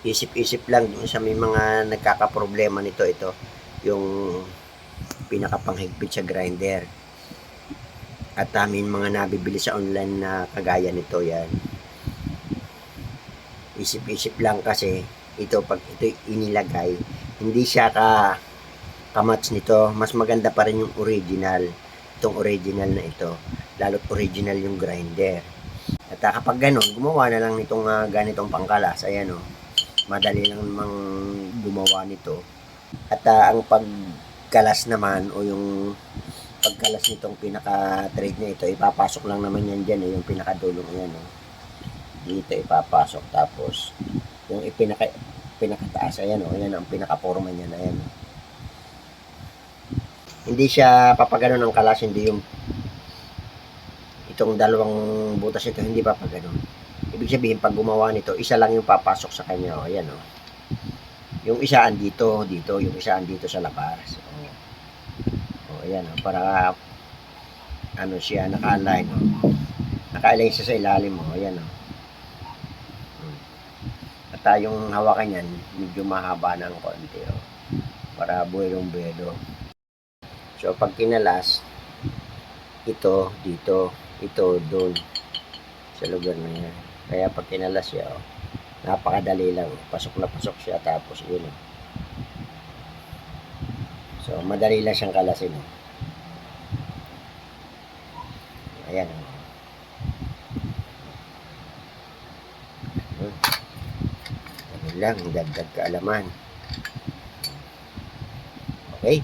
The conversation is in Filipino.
isip-isip lang dun sa may mga nagkakaproblema nito ito yung pinakapanghigpit sa grinder. At amin mga nabibili sa online na kagaya nito yan. Isip-isip lang kasi ito pag ito inilagay hindi siya ka kamatch nito. Mas maganda pa rin yung original itong original na ito. Lalo't original yung grinder. At ah, kapag ganun gumawa na lang nitong ah, ganitong pangkalas. Ayan o madali lang namang gumawa nito at ah, ang pagkalas naman o yung pagkalas nitong pinaka-trade na ito ipapasok lang naman yan dyan eh, yung pinakadulong yan oh. dito ipapasok tapos yung ipinaka pinakataas ayan oh, ayan ang pinaka-forma niya na yan oh. hindi siya papagano ng kalas hindi yung itong dalawang butas ito hindi papagano ibig sabihin pag gumawa nito isa lang yung papasok sa kanya oh, ayan oh. yung isa andito dito yung isa andito sa labas oh. oh ayan oh, para ano siya naka-align oh. naka-align siya sa ilalim oh, ayan oh. Hmm. at ah, yung hawakan niyan medyo mahaba ng konti oh. para buwelong buwelo so pag kinalas ito dito ito doon sa lugar na yan kaya pag kinalas siya oh, napakadali lang pasok na pasok siya tapos yun oh. so madali lang siyang kalasin oh. ayan oh. Hmm. Ano lang, dagdag kaalaman. Okay?